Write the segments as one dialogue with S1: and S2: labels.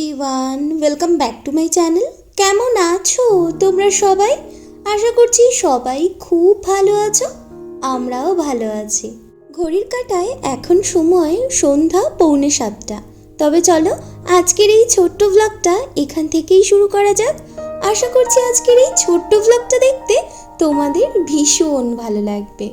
S1: Everyone welcome back to my channel কেমন আছো তোমরা সবাই? আশা করছি সবাই খুব ভালো আছো, আমরাও ভালো আছি। ঘড়ির কাঁটায় এখন সময় সন্ধ্যা পৌনে সাতটা। তবে চলো আজকের এই ছোট্ট ব্লগটা এখান থেকেই শুরু করা যাক। আশা করছি আজকের এই ছোট্ট ব্লগটা দেখতে তোমাদের ভীষণ ভালো লাগবে।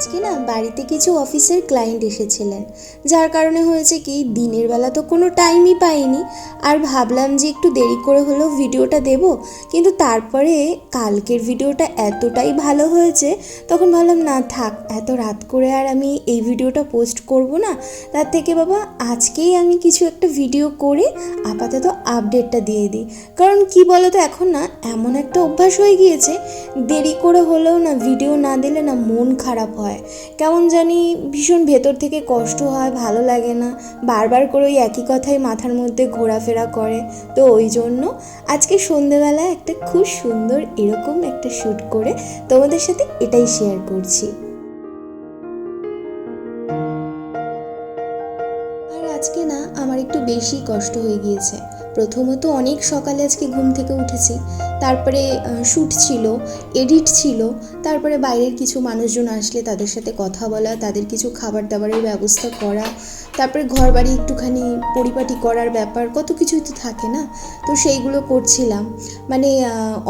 S1: আজকে না বাড়িতে কিছু অফিসের ক্লায়েন্ট এসেছিলেন। যার কারণে হয়েছে কি, দিনের বেলা তো কোনো টাইমই পাইনি। আর ভাবলাম যে একটু দেরি করে হলেও ভিডিওটা দেব। কিন্তু তারপরে কালকের ভিডিওটা এতটাই ভালো হয়েছে, তখন ভাবলাম, না থাক, এত রাত করে আর আমি এই ভিডিওটা পোস্ট করব না। তার থেকে বাবা, আজকেই আমি কিছু একটা ভিডিও করে আপাতত আপডেটটা দিয়ে দিই। কারণ কি বলো তো এখন না এমন একটা অভ্যাস হয়ে গিয়েছে, দেরি করে হলেও না ভিডিও না দিলে না মন খারাপ হয়। কেমন জানি ভীষণ ভেতর থেকে কষ্ট হয়, ভালো লাগে না। বারবার করে ওই একই কথাই মাথার মধ্যে ঘোরাফেরা করে। তো ওই জন্য আজকে সন্ধেবেলা একটা খুব সুন্দর এরকম একটা শ্যুট করে তোমাদের সাথে এটাই শেয়ার করছি। আজকে না আমার একটু বেশি কষ্ট হয়ে গিয়েছে। প্রথমত অনেক সকালে আজকে ঘুম থেকে উঠেছি। তারপরে শ্যুট ছিল, এডিট ছিল, তারপরে বাইরের কিছু মানুষজন আসলে তাদের সাথে কথা বলা, তাদের কিছু খাবার দাবারের ব্যবস্থা করা, তারপরে ঘর বাড়ি একটুখানি পরিপাটি করার ব্যাপার, কত কিছুই তো থাকে না? তো সেইগুলো করছিলাম। মানে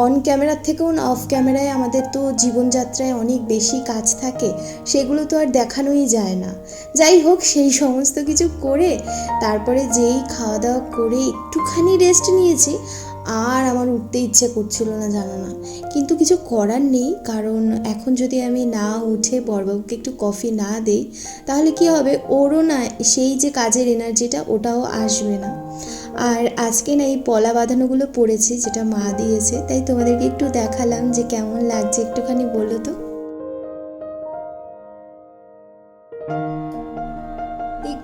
S1: অন ক্যামেরার থেকেও না অফ ক্যামেরায় আমাদের তো জীবনযাত্রায় অনেক বেশি কাজ থাকে, সেগুলো তো আর দেখানোই যায় না। যাই হোক, সেই সমস্ত কিছু করে, তারপরে যেই খাওয়া দাওয়া করে একটুখানি রেস্ট নিয়েছি আর আমার উঠতে ইচ্ছে করছিল না, জানো না। কিন্তু কিছু করার নেই, কারণ এখন যদি আমি না উঠে বড়বাবুকে একটু কফি না দেই, তাহলে কি হবে? ওরও না সেই যে কাজের এনার্জিটা, ওটাও আসবে না। আর আজকে না এই পলা বাঁধানোগুলো পড়েছি, যেটা মা দিয়েছে, তাই তোমাদেরকে একটু দেখালাম যে কেমন লাগছে, একটুখানি বলো তো।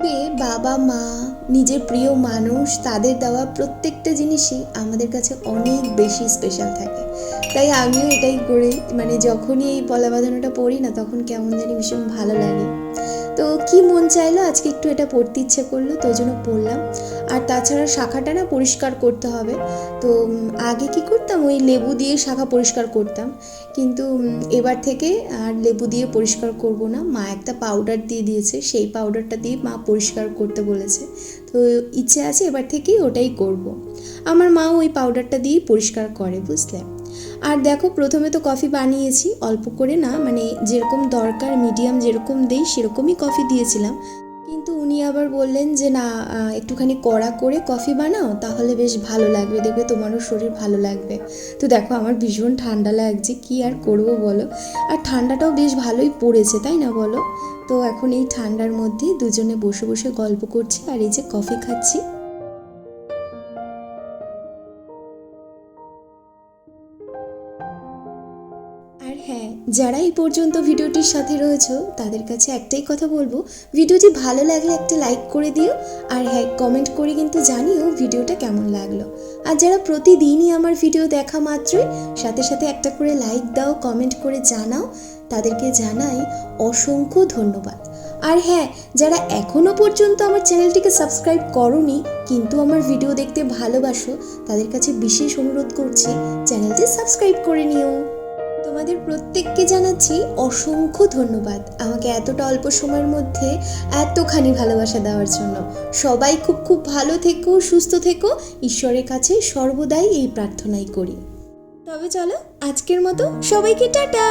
S1: দেখবে বাবা, মা, নিজের প্রিয় মানুষ, তাদের দেওয়া প্রত্যেকটা জিনিসই আমাদের কাছে অনেক বেশি স্পেশাল থাকে। তাই আমিও এটাই করি মানে যখনই এই পলা বাঁধানোটা পড়ি না, তখন কেমন জানি ভীষণ ভালো লাগে। তো কি মন চাইলো? আজকে একটু এটা পড়তে ইচ্ছে করল, তো জন্য পড়লাম। আর তাছাড়া শাখাটা না পরিষ্কার করতে হবে। তো আগে কি করতাম? ওই লেবু দিয়ে শাখা পরিষ্কার করতাম। কিন্তু এবার থেকে আর লেবু দিয়ে পরিষ্কার করব না। মা একটা পাউডার দিয়ে দিয়েছে। সেই পাউডারটা দিয়ে মা পরিষ্কার করতে বলেছে। তো ইচ্ছে আছে এবার থেকেই ওটাই করব। আমার মা ওই পাউডারটা দিয়েই পরিষ্কার করে, বুঝলে? আর দেখো, প্রথমে তো কফি বানিয়েছি, অল্প করে না মানে যেরকম দরকার মিডিয়াম যেরকম দেই, সেরকমই কফি দিয়েছিলাম। কিন্তু উনি আবার বললেন যে, না একটুখানি কড়া করে কফি বানাও, তাহলে বেশ ভালো লাগবে, দেখবে তোমারও শরীর ভালো লাগবে। তো দেখো, আমার ভীষণ ঠান্ডা লাগছে, কি আর করব বলো? আর ঠান্ডাটাও বেশ ভালোই পড়েছে, তাই না বলো? তো এখন এই ঠান্ডার মধ্যে দুজনে বসে বসে গল্প করছি, আর এই যে কফি খাচ্ছি। হ্যাঁ যারা এই পর্যন্ত ভিডিওটির সাথে রয়েছো, তাদের কাছে একটাই কথা বলব, ভিডিওটি ভালো লাগলে একটা লাইক করে দিও, আর হ্যাঁ কমেন্ট করে কিন্তু জানিও ভিডিওটা কেমন লাগল। আর যারা প্রতিদিনই আমার ভিডিও দেখা মাত্রই, সাথে সাথে একটা করে লাইক দাও কমেন্ট করে জানাও, তাদেরকে জানাই অসংখ্য ধন্যবাদ। আর হ্যাঁ যারা এখনও পর্যন্ত আমার চ্যানেলটিকে সাবস্ক্রাইব করনি, কিন্তু আমার ভিডিও দেখতে ভালোবাসো, তাদের কাছে বিশেষ অনুরোধ করছি, চ্যানেলটি সাবস্ক্রাইব করে নিও। তোমাদের প্রত্যেককে জানাচ্ছি অসংখ্য ধন্যবাদ। আমাকে এতটা অল্প সময়ের মধ্যে এতখানি ভালোবাসা দেওয়ার জন্য। সবাই খুব খুব ভালো থেকো, সুস্থ থেকো। ঈশ্বরের কাছে সর্বদাই এই প্রার্থনাই করি। তবে চলো, আজকের মতো সবাইকে টাটা!